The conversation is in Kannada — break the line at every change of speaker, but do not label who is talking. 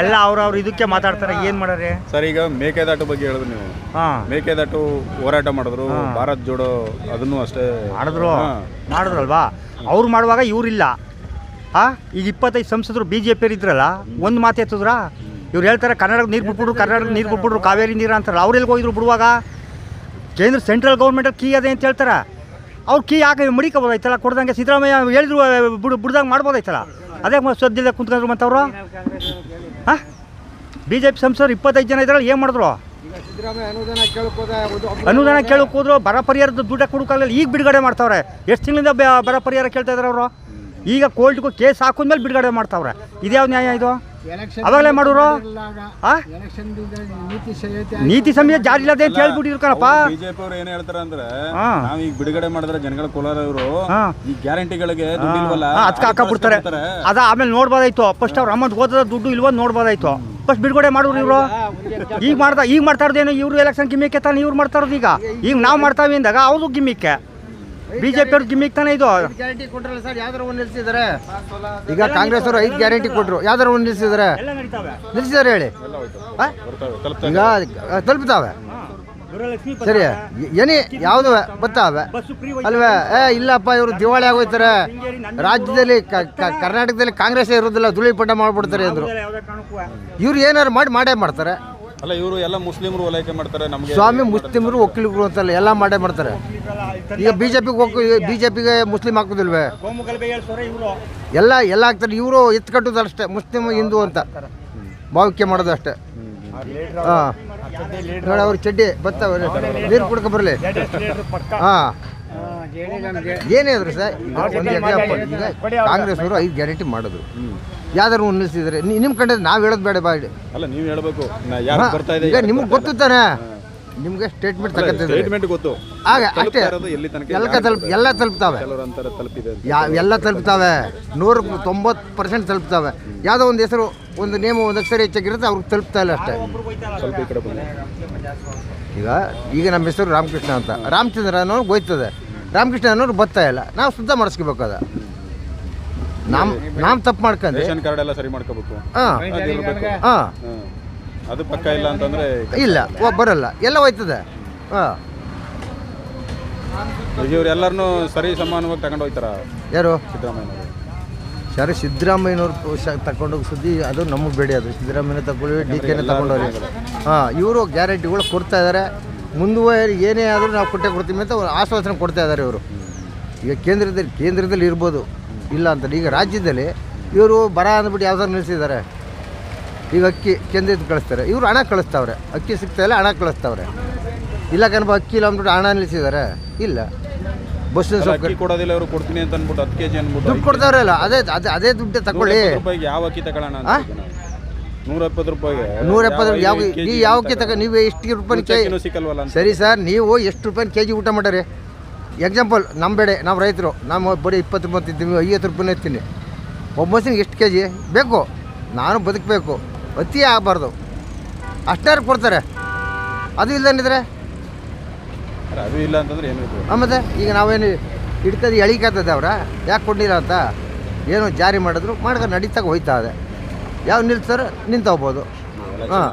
ಎಲ್ಲ ಅವ್ರವ್ರ ಇದಕ್ಕೆ ಮಾತಾಡ್ತಾರೆ ಏನು ಮಾಡಾರೆ?
ಸರ್ ಈಗ ಮೇಕೆದಾಟು ಬಗ್ಗೆ ಹೇಳಿದ್ರು ನೀವು.
ಹಾಂ.
ಮೇಕೆದಾಟು ಹೋರಾಟ ಮಾಡಿದ್ರು ಭಾರತ್ ಜೋಡೋ ಅದನ್ನು ಅಷ್ಟೇ.
ಮಾಡಿದ್ರು. ಮಾಡಿದ್ರಲ್ವಾ? ಅವ್ರು ಮಾಡುವಾಗ ಇವ್ರಿಲ್ಲ ಆ ಈಗ ಇಪ್ಪತ್ತೈದು ಸಂಸದರು ಬಿ ಜೆ ಪಿಯವ್ರು ಇದ್ರಲ್ಲ ಒಂದು ಮಾತು ಎತ್ತಿದ್ರ? ಇವ್ರು ಹೇಳ್ತಾರೆ ಕರ್ನಾಟಕ ನೀರು ಬಿಟ್ಬಿಟ್ರು ಕರ್ನಾಟಕ ನೀರು ಬಿಟ್ಬಿಟ್ರು ಕಾವೇರಿ ನೀರು ಅಂತಾರಲ್ಲ ಎಲ್ಲಿಗೆ ಹೋಗಿದ್ರು ಬಿಡುವಾಗ? ಕೇಂದ್ರ ಸೆಂಟ್ರಲ್ ಗೌರ್ಮೆಂಟಲ್ಲಿ ಕೀ ಅದೇ ಅಂತ ಹೇಳ್ತಾರೆ? ಅವ್ರು ಕೀ ಯಾಕೆ ಮಡಿಕೋಬೋದಾಯ್ತಲ್ಲ ಕೊಡ್ದಂಗೆ ಸಿದ್ದರಾಮಯ್ಯ ಹೇಳಿದ್ರು ಬಿಡು, ಬಿಡ್ದಂಗೆ ಮಾಡ್ಬೋದಾಯ್ತಲ್ಲ? ಅದೇ ಸದ್ಯದ ಕುಂತ್ಕೊಂಡ್ರು ಮತ್ತವ್ರು? ಹಾಂ? ಬಿ ಜೆ ಪಿ ಸಂಸದರು ಇಪ್ಪತ್ತೈದು ಜನ ಇದ್ರಲ್ಲಿ, ಏನು ಮಾಡಿದ್ರು? ಅನುದಾನ ಕೇಳಕ್ಕೆ ಹೋದ್ರು ಬರ ಪರಿಹಾರದ ದುಡ್ಡ ಕೊಡೋಕ್ಕಾಗಲ್ಲ ಈಗ ಬಿಡುಗಡೆ ಮಾಡ್ತಾವ್ರೆ. ಎಷ್ಟು ತಿಂಗಳಿಂದ ಬರ ಪರಿಹಾರ ಕೇಳ್ತಾ ಇದ್ದಾರೆ ಅವರು? ಈಗ ಕೋರ್ಟ್ಗೂ ಕೇಸ್ ಹಾಕಿದ್ಮೇಲೆ ಬಿಡುಗಡೆ ಮಾಡ್ತಾವ್ರೆ. ಇದ್ಯಾವ ನ್ಯಾಯ ಇದು? ಅವಾಗಲೇ ಮಾಡೋರು? ಆ? ನೀತಿ ಸಮಯ ಜಾರಿ ಇಲ್ಲದೆ ಅಂತ ಹೇಳ್ಬಿಟ್ಟಿದ್ರು ಕಣಪ್ಪ
ಬಿಜೆಪಿ ಅವ್ರು ಏನ್ ಹೇಳ್ತಾರೆ ಅಂದ್ರೆ ನಾವ್ ಈಗ ಬಿಡುಗಡೆ ಮಾಡಿದ್ರೆ ಜನಗಳ ಕೋಲಾರವರು
ಹಾ.
ಈ ಗ್ಯಾರಂಟಿಗಳಿಗೆ
ಅದಕ್ಕೆ ಹಾಕಬಿಡ್ತಾರೆ. ಅದ ಆಮೇಲೆ ನೋಡ್ಬೋದಾಯ್ತು. ಫಸ್ಟ್ ಅವ್ರ ಅಮೌಂಟ್ ಓದದ ದುಡ್ಡು ಇಲ್ವೋ ನೋಡ್ಬೋದಾಯ್ತು. ಫಸ್ಟ್ ಬಿಡುಗಡೆ ಮಾಡೋರು ಇವರು. ಈಗ ಮಾಡ್ತಾ ಈಗ ಮಾಡ್ತಾ ಇರೋದೇನು ಇವರು ಎಲೆಕ್ಷನ್ ಗಿಮ್ಮಿಕ್ಕೆ ತಾನೆ ಇವ್ರು ಮಾಡ್ತಾ ಇರೋದು ಈಗ? ಈಗ ನಾವು ಮಾಡ್ತಾವೆ ಅಂದಾಗ ಅವ್ರು ಗಿಮ್ಮಿಕ್ಕೆ ಬಿ ಜೆ ಪಿ ಅವ್ರ ಗಿಮ್ಮಿಕ್ ತಾನೇ ಇದು?
ಗ್ಯಾರಂಟಿ ಕೊಟ್ರಲ್ಲ ಸರ್ ಯಾವ್ದಾರ ಒಂದು ನಿಲ್ಸಿದ್ದಾರೆ ಈಗ ಕಾಂಗ್ರೆಸ್ ಅವರು ಐದು ಗ್ಯಾರಂಟಿ ಕೊಟ್ಟರು ಯಾವ್ದಾರ ಒಂದು ನಿಲ್ಸಿದ್ದಾರೆ
ಎಲ್ಲ ನಡೀತಾವೆ.
ನಿಲ್ಸಿದ್ದಾರೆ ಹೇಳಿ. ಆ? ಈಗ ತಲುಪ್ತಾವೆ. ಸರಿ ಏನೇ ಯಾವ್ದು ಬರ್ತಾವೆ? ಅಲ್ವೇ? ಏ ಇಲ್ಲಪ್ಪ ಇವರು ದಿವಾಳಿ ಆಗೋಯ್ತಾರೆ. ರಾಜ್ಯದಲ್ಲಿ ಕರ್ನಾಟಕದಲ್ಲಿ ಕಾಂಗ್ರೆಸ್ ಇರೋದಿಲ್ಲ ಧೂಳಿಪಟ್ಟ ಮಾಡ್ಬಿಡ್ತಾರೆ ಅಂದ್ರು. ಇವ್ರು ಏನಾರು ಮಾಡಿ ಮಾಡೇ ಮಾಡ್ತಾರೆ.
ಅಲ್ಲ ಇವರು ಎಲ್ಲ ಮುಸ್ಲಿಮರು ಓಲೈಕೆ ಮಾಡ್ತಾರೆ ನಮಗೆ
ಸ್ವಾಮಿ ಮುಸ್ಲಿಮರು ಒಕ್ಕಲಿಗರು ಅಂತಲ್ಲ ಎಲ್ಲ ಮಾಡೇ ಮಾಡ್ತಾರೆ. ಈಗ ಬಿ ಜೆ ಪಿಗೆ ಹೋಗಿ ಬಿ ಜೆ ಪಿಗೆ ಮುಸ್ಲಿಂ ಹಾಕೋದಿಲ್ವೇ? ಎಲ್ಲ ಎಲ್ಲ ಆಗ್ತಾರೆ ಇವರು ಎತ್ತು ಅಷ್ಟೇ ಮುಸ್ಲಿಂ ಹಿಂದೂ ಅಂತ. ಭಾವಿಕೆ ಮಾಡೋದು ಅಷ್ಟೇ. ಹಾಂ. ನೋಡಿ ಅವ್ರ ಚಡ್ಡಿ ಬರ್ತಾವೆ ನೀರು ಕುಡ್ಕೊ ಬರಲಿ. ಹಾಂ. ಏನೇ ಇದ್ರು ಸರ್ ಒಂದು ಈಗ ಐದು ಗ್ಯಾರಂಟಿ ಮಾಡಿದ್ರು. ಯಾವ್ದಾದ್ರು ಉನ್ನಿಸಿದ್ರೆ ನಿಮ್ ನಿಮ್ಮ ಕಂಡ್ರೆ ನಾವು ಹೇಳೋದು ಬೇಡ ಬಾಡಿ
ಅಲ್ಲ ನೀವು ಹೇಳ್ಬೇಕು. ನಾ ಯಾರು ಬರ್ತಾ ಇದೆ
ಈಗ ನಿಮ್ಗೆ ಗೊತ್ತು ತಾನೆ? ನಿಮ್ಗೆ ಸ್ಟೇಟ್ಮೆಂಟ್
ಸ್ಟೇಟ್ಮೆಂಟ್ ಗೊತ್ತು.
ಆಗ ಅಷ್ಟೇ.
ಎಲ್ಲಿ
ಎಲ್ಲ ತಲುಪ್ ಎಲ್ಲ ತಲುಪ್ತಾವೆ. ಎಲ್ಲ ತಲುಪ್ತಾವೆ. ನೂರು ತೊಂಬತ್ತು ಪರ್ಸೆಂಟ್ ತಲುಪ್ತಾವೆ. ಯಾವುದೋ ಒಂದು ಹೆಸರು ಒಂದು ನೇಮ ಒಂದು ಅಕ್ಷರ ಹೆಚ್ಚಾಗಿರುತ್ತೆ ಅವ್ರಿಗೆ ತಲುಪ್ತಾ ಇಲ್ಲ ಅಷ್ಟೇ. ಈಗ ಈಗ ನಮ್ಮ ಹೆಸರು ರಾಮಕೃಷ್ಣ ಅಂತ. ರಾಮಚಂದ್ರ ಅನ್ನೋ ಹೋಯ್ತದೆ ರಾಮಕೃಷ್ಣ ಅನ್ನೋರು ಬರ್ತಾ ಇಲ್ಲ. ನಾವು ಶುದ್ಧ ಮಾಡಿಸ್ಕೋಬೇಕು ಅದ. ನಮ್ಮ ನಾವು ತಪ್ಪು ಮಾಡ್ಕೊಂಡ್ರೆ.
ರೇಷನ್ ಕಾರ್ಡ್ ಎಲ್ಲ ಸರಿ ಮಾಡ್ಕೋಬೇಕು.
ಹಾಂ
ಅದು ಇರ್ಬೇಕು
ಹಾಂ
ಅದು ಪಕ್ಕ ಇಲ್ಲ ಅಂತಂದ್ರೆ
ಇಲ್ಲ ಓ ಬರಲ್ಲ. ಎಲ್ಲ ಹೋಯ್ತದೆ. ಹಾಂ
ಇವ್ರು ಎಲ್ಲರನ್ನೂ ಸರಿ ಸಮಾನವಾಗಿ ತಗೊಂಡು ಹೋಗ್ತಾರ
ಯಾರು?
ಸಿದ್ದರಾಮಯ್ಯ
ಸರಿ ಸಿದ್ದರಾಮಯ್ಯನವ್ರು ತಗೊಂಡೋಗಿ ಸುದ್ದಿ ಅದು ನಮಗೆ ಬೇಡಿ ಅದು. ಸಿದ್ದರಾಮಯ್ಯ ತಗೊಳ್ಳಿ ಡಿ ಕೆನ ತಗೊಂಡೋಗಿ. ಹಾಂ ಇವರು ಗ್ಯಾರಂಟಿಗಳು ಕೊಡ್ತಾ ಇದ್ದಾರೆ ಮುಂದುವರಿ ಏನೇ ಆದರೂ ನಾವು ಕೊಟ್ಟೆ ಕೊಡ್ತೀವಿ ಅಂತ ಅವ್ರು ಆಶ್ವಾಸನೆ ಕೊಡ್ತಾ ಇದ್ದಾರೆ ಇವರು. ಈಗ ಕೇಂದ್ರದಲ್ಲಿ ಕೇಂದ್ರದಲ್ಲಿ ಇರ್ಬೋದು. ಇಲ್ಲ ಅಂತ ಈಗ ರಾಜ್ಯದಲ್ಲಿ ಇವರು ಬರ ಅಂದ್ಬಿಟ್ಟು ಯಾವ್ದಾರು ನಿಲ್ಲಿಸಿದ್ದಾರೆ ಈಗ ಅಕ್ಕಿ ಕೇಂದ್ರದಿಂದ ಕಳಿಸ್ತಾರೆ. ಇವರು ಹಣ ಕಳಿಸ್ತಾವ್ರೆ. ಅಕ್ಕಿ ಸಿಗ್ತಾ ಇಲ್ಲ ಹಣ ಕಳಿಸ್ತಾವ್ರೆ. ಇಲ್ಲ ಕಣಪ್ಪ ಅಕ್ಕಿ ಇಲ್ಲ ಅಂದ್ಬಿಟ್ಟು ಹಣ ನಿಲ್ಲಿಸಿದ್ದಾರೆ ಇಲ್ಲ. ಬಸ್ಸಿನ ಸೌಕರ್ಯ
ಕೊಡೋದಿಲ್ಲ ಅವರು ಕೊಡ್ತೀನಿ ಅಂತ ಅನ್ಬಿಟ್ಟು ಹತ್ತು ಕೆಜಿ ಅನ್ಬಿಟ್ಟು
ದುಡ್ಡು ಕೊಡ್ತಾವ್ರಲ್ಲ ಅದೇ ಅದೇ ಅದೇ ದುಡ್ಡು ತಗೊಳ್ಳಿ.
ಯಾವ ಅಕ್ಕಿ ತಗೊಳ್ಳೋಣ. ನೂರ ಎಪ್ಪತ್ತು ರೂಪಾಯಿಗೆ.
ನೂರ ಎಪ್ಪತ್ತು ಯಾವ
ಈ
ನೀವು ಯಾವಕ್ಕೆ ತಗ? ನೀವು ಎಷ್ಟು ರೂಪಾಯಿ ಕೆ
ಅಕ್ಕಿನೂ ಸಿಕ್ಕಲ್ವಲ್ಲ ಅಂತ.
ಸರಿ ಸರ್ ನೀವು ಎಷ್ಟು ರೂಪಾಯಿ ಕೆ ಜಿ ಊಟ ಮಾಡಿರಿ ಎಕ್ಸಾಂಪಲ್ ನಮ್ಮ ಬೆಳೆ ನಾವು ರೈತರು ನಾವು ಬರೀ ಇಪ್ಪತ್ತು ರೂಪಾಯಿ ತಿಂತೀವಿ ಐವತ್ತು ರೂಪಾಯಿ ಇರ್ತೀನಿ ಒಬ್ಬ ಮನುಷ್ಯನಿಗೆ ಎಷ್ಟು ಕೆ ಜಿ? ಬೇಕು. ನಾನು ಬದುಕಬೇಕು. ಅತಿ ಆಗಬಾರ್ದು. ಅಷ್ಟಾರು ಕೊಡ್ತಾರೆ. ಅದು
ಇಲ್ಲ ಅದು ಇಲ್ಲ ಅಂತಂದ್ರೆ ಏನು ಇದು
ಆಮೇಲೆ ಈಗ ನಾವೇನು ಹಿಡ್ಕದು ಎಳಿಕತ್ತದ ಅವ್ರ? ಯಾಕೆ ಕೊಡಲಿಲ್ಲ ಅಂತ? ಏನೋ ಜಾರಿ ಮಾಡಿದ್ರು ಮಾಡ್ಕೊಂಡು ನಡೀತಾಗ ಹೋಯ್ತಾ ಇದೆ. ಯಾವ ನಿಲ್ಸ್ತಾರೆ ನಿಂತು ಹೋಗ್ಬೋದು ಹಾಂ.